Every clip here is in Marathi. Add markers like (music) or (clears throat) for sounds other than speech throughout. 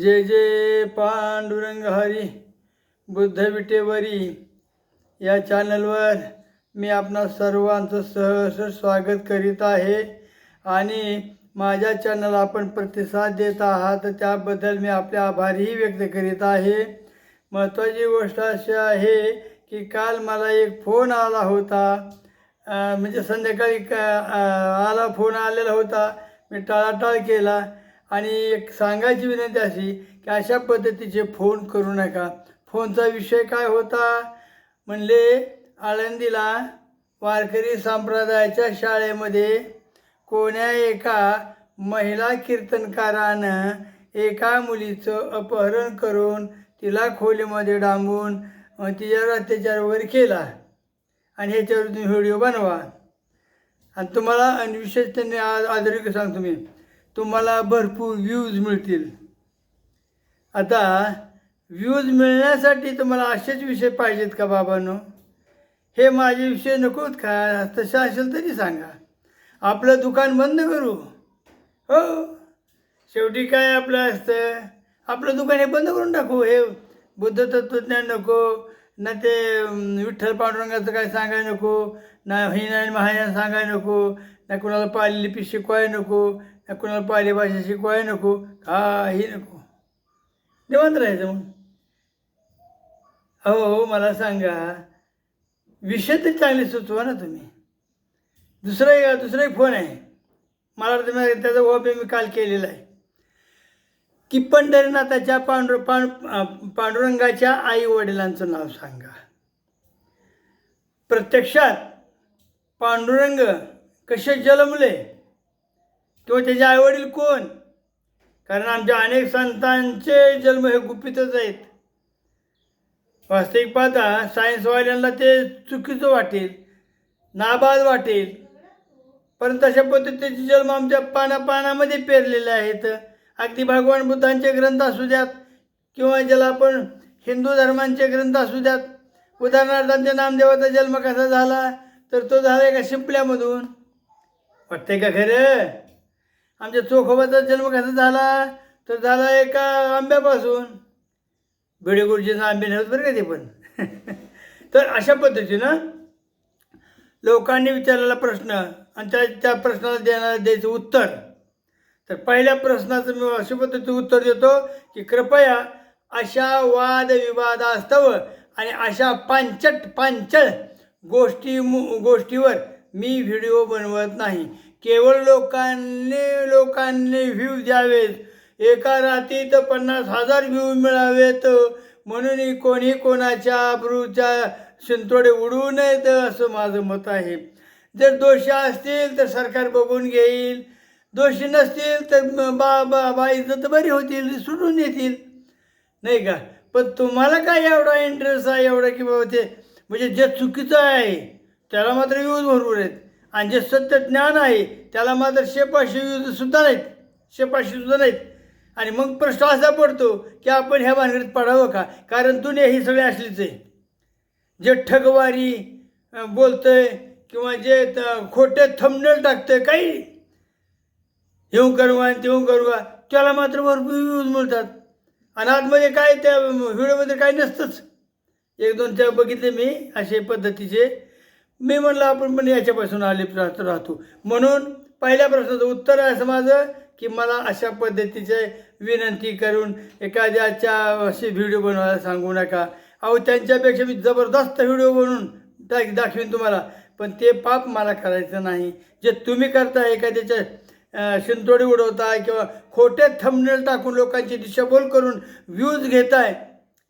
जय जय पांडुरंग हरी बुद्ध विटेवरी. या चॅनलवर मी आपणा सर्वांचं सहर्ष स्वागत करीत आहे आणि माझ्या चॅनल आपण प्रतिसाद देत आहात त्याबद्दल मी आपले आभारही व्यक्त करीत आहे. महत्त्वाची गोष्ट अशी आहे की काल मला एक फोन आला होता म्हणजे संध्याकाळी आला फोन आलेला होता. मी टाळाटाळ केला. आणि एक सांगायची विनंती अशी की अशा पद्धतीचे फोन करू नका. फोनचा विषय काय होता? म्हणले आळंदीला वारकरी संप्रदायाच्या शाळेमध्ये कोण्या एका महिला कीर्तनकारानं एका मुलीचं अपहरण करून तिला खोलीमध्ये डांबून तिच्यावर अत्याचार वगैरे केला. आणि ह्याच्यावर तुम्ही व्हिडिओ बनवा. आणि तुम्हाला आणि विशेष त्यांनी आदरिक सांगतो मी. तुम्हाला भरपूर व्ह्यूज मिळतील. आता व्ह्यूज मिळण्यासाठी तुम्हाला असेच विषय पाहिजेत का बाबांनो? हे माझे विषय नकोत का? तसं असेल तरी सांगा. आपलं दुकान बंद करू. हो. शेवटी काय आपलं असतं? आपलं दुकान हे बंद करून टाकू. हे बुद्ध तत्त्वज्ञान नको. ना ते विठ्ठल पांडुरंगाचं काय सांगायला नको. ना हिनायन महायान सांगायला नको. ना कुणाला पाली लिपी शिकवायला नको. कुणाला पाली भाषा शिकवायला नको काही नको. निवांत राहायचं मग. हो हो मला सांगा विषय तर चांगले सुचवा ना तुम्ही. दुसरा एक फोन आहे. मला तुम्ही त्याचा ओपे मी काल केलेला आहे. की पंढरीनाथाच्या पांडुर पांड पांडुरंगाच्या आई वडिलांचं नाव सांगा. प्रत्यक्षात पांडुरंग कसे जन्मले? किंवा त्याचे आईवडील कोण? कारण आमच्या अनेक संतांचे जन्म हे गुपितच आहेत. वास्तविक पाहता सायन्सवाल्यांना ते चुकीचं वाटेल नाबाद वाटेल. परंतु अशा पद्धतीचे जन्म आमच्या पानापानामध्ये पेरलेले आहेत. अगदी भगवान बुद्धांचे ग्रंथ असू द्यात किंवा ज्याला आपण हिंदू धर्मांचे ग्रंथ असू द्यात. उदाहरणार्थ आमच्या नामदेवाचा जन्म कसा झाला? तर तो झाला एका शिंपल्यामधून. वाटतंय का खरं? आमच्या चोखोबाचा जन्म कसा झाला? तर झाला एका आंब्यापासून. भिडेगुडचे आंबे नव्हते बरं का ते पण? (laughs) तर अशा पद्धतीनं लोकांनी विचारलेला प्रश्न आणि त्या त्या प्रश्नाला देणारं द्यायचं उत्तर. तर पहिल्या प्रश्नाचं मी अशा पद्धतीचं उत्तर देतो की कृपया अशा वादविवादास्तव आणि अशा पांचट पांचळ गोष्टी मु- गोष्टीवर मी व्हिडिओ बनवत नाही. केवळ लोकांनी लोकांनी व्ह्यू द्यावेत. एका रात्रीत पन्नास हजार व्ह्यू मिळावेत. म्हणून कोणी कोणाच्या अब्रूच्या शिंतोडे उडवू नयेत असं माझं मत आहे. जर दोषी असतील तर सरकार बघून घेईल. दोषी नसतील तर बा बा बा इज्जत बरी होतील सुटून येतील. नाही का? पण तुम्हाला काय एवढा इंटरेस्ट आहे एवढा की बाबा ते म्हणजे जे चुकीचं आहे त्याला मात्र यूज भरपूर आहेत. आणि जे सत्य ज्ञान आहे त्याला मात्र शेपाशी यूज नाहीत. शेपाशी सुद्धा नाहीत. आणि मग प्रश्न असा पडतो की आपण ह्या भानगडीत पडावं का? कारण दुनिया ही सगळी असलीच आहे. जे ठगवारी बोलतं बोलतंय किंवा जे त- खोटे थंबनेल टाकतंय काही येऊ करू आणि तेऊ करू त्याला मात्र भरपूर व्ह्यूज मिळतात. आणि आतमध्ये काय त्या व्हिडिओमध्ये काही नसतंच. एक दोन त्या बघितले मी असे पद्धतीचे. मी म्हणलं आपण पण याच्यापासून अलिप्त राहतो राहतो. म्हणून पहिल्या प्रश्नाचं उत्तर आहे असं माझं की मला अशा पद्धतीचे विनंती करून एखाद्याच्या असे व्हिडिओ बनवायला सांगू नका. अहो त्यांच्यापेक्षा मी जबरदस्त व्हिडिओ बनवून टाक दाखवीन तुम्हाला. पण ते पाप मला करायचं नाही. जे तुम्ही करता एखाद्याच्या शिंतोडी उडवताय किंवा खोटे थंबनेल टाकून लोकांची दिशाभूल करून व्ह्यूज घेताय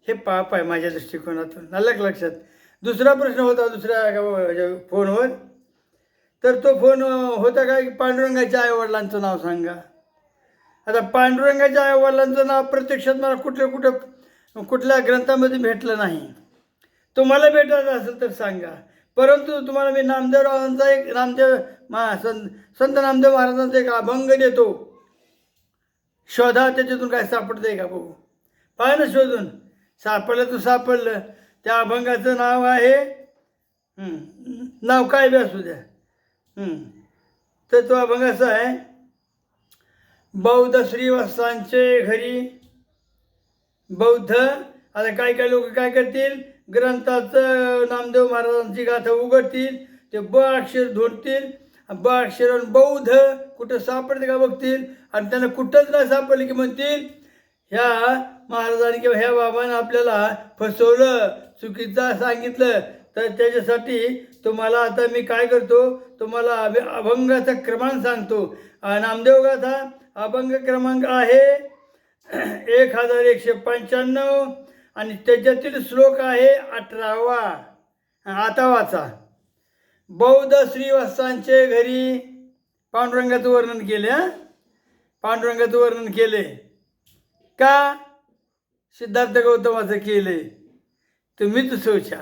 हे पाप आहे माझ्या दृष्टिकोनातून. नलक लक्षात? दुसरा प्रश्न होता दुसऱ्या फोनवर. तर तो फोन होता काय पांडुरंगाच्या आईवडिलांचं नाव सांगा. आता पांडुरंगाच्या आईवडिलांचं नाव प्रत्यक्षात मला कुठल्या कुठं कुठल्या ग्रंथामध्ये भेटलं नाही. तुम्हाला भेटायचं असेल तर सांगा. परंतु तुम्हाला मी नामदेवरावांचा एक नामदेव मा संत संत नामदेव महाराजांचा एक अभंग देतो. शोधा त्याच्यातून काय सापडतंय का बघू. पाहा ना शोधून. सापडलं तर सापडलं. त्या अभंगाचं नाव आहे नाव काय बी असू द्या. तर तो अभंग असा आहे बौद्ध श्रीवासांचे घरी बौद्ध आता काय काय लोक काय करतील? ग्रंथाचं नामदेव महाराजांची गाथा उघडतील ते ब अक्षर धोडतील ब अक्षर आणि बौद्ध कुठं सापडते का बघतील? आणि त्यांना कुठंच नाही सापडले की म्हणतील ह्या महाराजांनी किंवा ह्या बाबानं आपल्याला फसवलं चुकीचं सांगितलं तर त्याच्यासाठी तुम्हाला आता मी काय करतो तुम्हाला अभि अभंगाचा क्रमांक सांगतो. नामदेवगाचा नामदेव अभंग क्रमांक आहे (clears throat) एक हजार एकशे पंच्याण्णव आणि त्याच्यातील श्लोक आहे अठरावा. आता वाचा. बौद्ध श्रीवास्तांचे घरी पांडुरंगाचं वर्णन केले पांडुरंगाचं वर्णन केले. का? सिद्धार्थ गौतमाचं केले तुम्हीच सोचा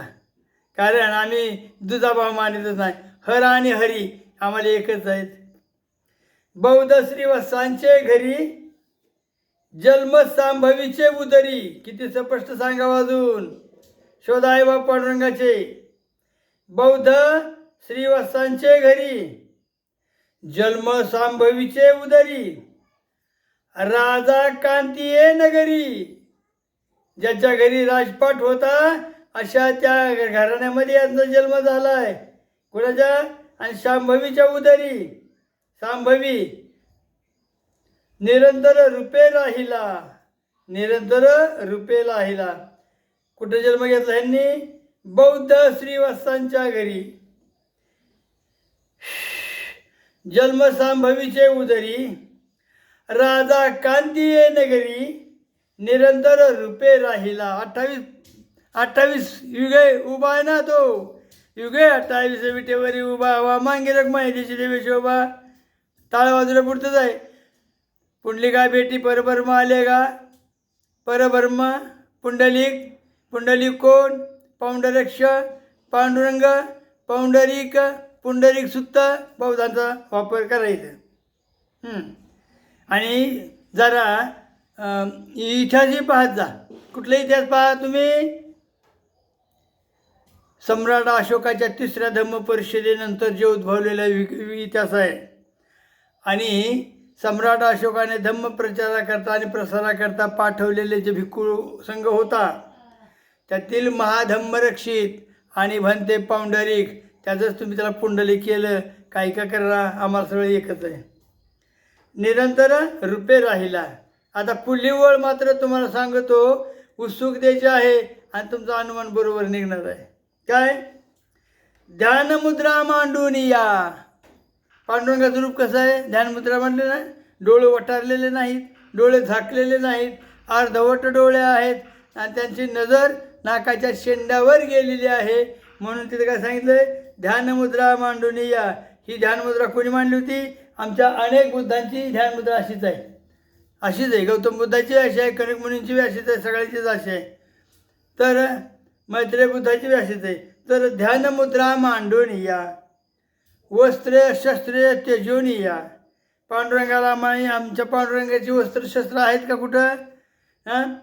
कारण आम्ही दुजाभाव मानितच नाही. हर आणि हरी आम्हाला एकच आहेत. बौद्ध श्रीवासांचे घरी जन्मसांभवीचे उदरी. किती स्पष्ट सांगावं अजून? शोधाय बा पांडुरंगाचे. बौद्ध श्रीवासांचे घरी जन्मसांभवीचे उदरी. राजा कांतीये नगरी. ज्याच्या घरी राजपाट होता अशा त्या घराण्यामध्ये यांचा जन्म झाला आहे कुणाच्या आणि शांभवीच्या उदरी. शांभवी निरंतर रुपे राहिला. निरंतर रुपे राहिला. कुठं जन्म घेतला यांनी बौद्ध श्रीवास्तांच्या घरी. जन्म सांभवीचे उदरी. राजा कांतीये नगरी. निरंतर रूपे राहिला. अठ्ठावीस अठ्ठावीस युगे उभा आहे ना तो. युगे अठ्ठावीस विटेवरी उभा वा मांगिरक माहिती माहितीची देवेश उभा बाजूला पुढतच आहे. पुंडलिका बेटी परब्रह्म आले का? परब्रह्म पुंडलिक पुंडलिक कोण? पौंडरक्ष पांडुरंग पौंडरिक पुंडरिक सुत्त बौद्धांचा वापर करायचा. आणि जरा इतिहासही पाहत जा. कुठला इतिहास पहा तुम्ही? सम्राट अशोकाच्या तिसऱ्या धम्म परिषदेनंतर जे उद्भवलेला वि इतिहास आहे. आणि सम्राट अशोकाने धम्म प्रचाराकरता आणि प्रसाराकरता पाठवलेले जे भिक्खू संघ होता त्यातील महाधम्मरक्षित आणि भंते पाऊंडरिक त्याचंच तुम्ही त्याला पुंडली केलं. काय का करा? आम्हाला सगळं एकच आहे. निरंतर रुपे राहिला. आता पुढली ओळ मात्र तुम्हाला सांगतो उत्सुक द्यायची आहे आणि तुमचं अनुमान बरोबर निघणार आहे. काय? ध्यानमुद्रा मांडून या. पांडुरंगाचं रूप कसं आहे? ध्यानमुद्रा मांडले नाही? डोळे वटारलेले नाहीत डोळे झाकलेले नाहीत अर्धवट डोळे आहेत आणि त्यांची नजर नाकाच्या शेंड्यावर गेलेली आहे. म्हणून तिथे काय सांगितलंय? ध्यानमुद्रा मांडून या. ही ध्यानमुद्रा कोणी मांडली होती? आमच्या अनेक बुद्धांची ध्यानमुद्रा अशीच आहे. अशीच आहे. गौतम बुद्धाची अशी आहे कनक मुनींची बी अशीच आहे सगळ्याचीच अशी आहे. तर मैत्रेय बुद्धाची बी अशीच आहे. तर ध्यानमुद्रा मांडून या. वस्त्रे शस्त्रे त्यजून या. पांडुरंगाला माई आमच्या पांडुरंगाची वस्त्र शस्त्र आहेत का कुठं? हां?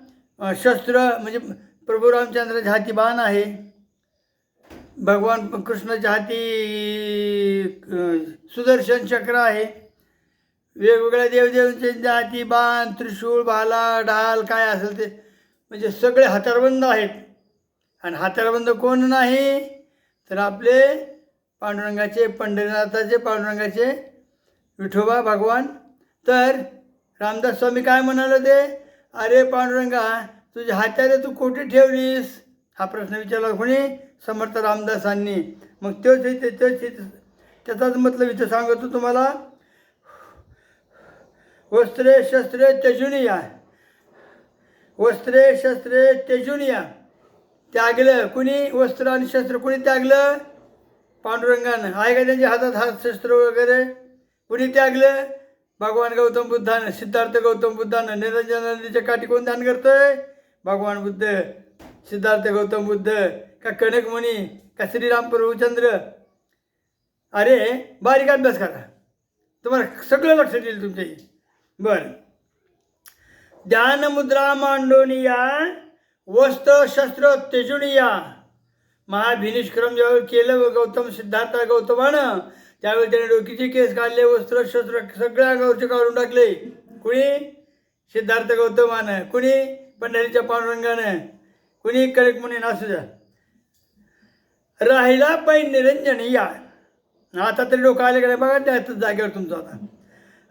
शस्त्र म्हणजे प्रभू रामचंद्राच्या हाती बाण आहे. भगवान कृष्णाच्या हाती सुदर्शन चक्र आहे. वेगवेगळ्या देवदेवांचे जाती बाण त्रिशूळ भाला ढाल काय असेल ते. म्हणजे सगळे हातारबंद आहेत. आणि हत्यारबंद कोण नाही? तर आपले पांडुरंगाचे पंढरीनाथाचे पांडुरंगाचे विठोबा भगवान. तर रामदास स्वामी काय म्हणाले ते? अरे पांडुरंगा तुझ्या हाताने तू कोठे ठेवलीस. हा प्रश्न विचारला कोणी? समर्थ रामदासांनी. मग तोच इथे तोच त्याचाच मतलब इथं सांगतो तुम्हाला. वस्त्रे शस्त्रे त्यजून या वस्त्रे शस्त्रे त्यजून या त्यागलं. कुणी वस्त्र आणि शस्त्र कुणी त्यागलं? पांडुरंगानं. आहे का त्यांच्या हातात हात शस्त्र वगैरे? कुणी त्यागलं? भगवान गौतम बुद्धानं. सिद्धार्थ गौतम बुद्धानं. निरंजन काठी कोण ध्यान करतोय? भगवान बुद्ध. सिद्धार्थ गौतम बुद्ध. का कनकमुनी का श्रीराम प्रभुचंद्र? अरे बारीक अभ्यास करा. तुम्हाला सगळं लक्षात येईल तुमच्या बर. ध्यानमुद्रा मांडोनिया वस्त्र शस्त्र तेजुनिया. महाभिनिष्क्रम ज्यावेळी केलं व गौतम सिद्धार्थ गौतमानं त्यावेळी त्याने डोकीचे केस काढले वस्त्र शस्त्र सगळ्या गावचे काढून टाकले. कुणी? सिद्धार्थ गौतमानं. कुणी? पंढरीच्या पांडुरंगानं. कुणी? कडक म्हणून असू द्या राहिला पै निरंजन या आता तरी डोकं आले बघा त्या जागेवर तुमचं आता.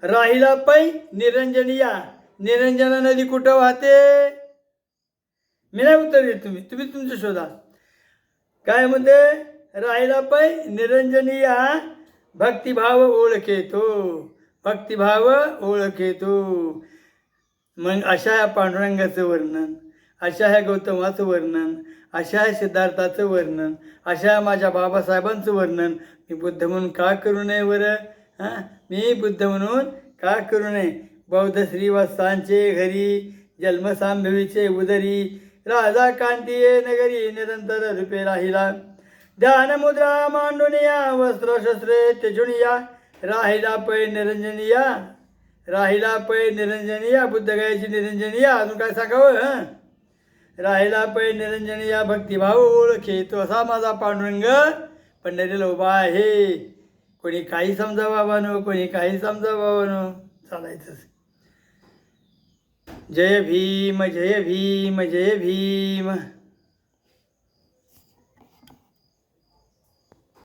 राहिला पै निरंजनिया. निरंजना नदी कुठं वाहते? मी नाही उत्तर देत तुम्ही. तुम्ही तुमचं शोधा. काय म्हणते? राहिला पै निरंजनीया. भक्तिभाव ओळखेतो. भक्तिभाव ओळखेतो. मग अशा या पांडुरंगाचं वर्णन अशा ह्या गौतमाचं वर्णन अशा ह्या सिद्धार्थाचं वर्णन अशा माझ्या बाबासाहेबांचं वर्णन मी बुद्ध म्हणून का करू नये बरं? हां? मी बुद्ध म्हणून का करू नये? बौद्ध श्रीवासांचे घरी जन्मसांभवीचे उदरी राजा कांतीये नगरी निरंतर रूपे राहिला. ध्यान मुद्रा मांडुनिया वस्त्र शस्त्रे तेजुनिया राहिला पै निरंजनिया राहिला पै निरंजनिया बुद्ध गायची निरंजनिया अजून काय सांगावं हं? राहिला पै निरंजनिया भक्तिभाव ओळखे तो असा माझा पांडुरंग पंढरीला उभा आहे. कोणी काही समजा बाबानो कोणी काही समजा बाबानो चालायचंच. जय भीम जय भीम जय भीम.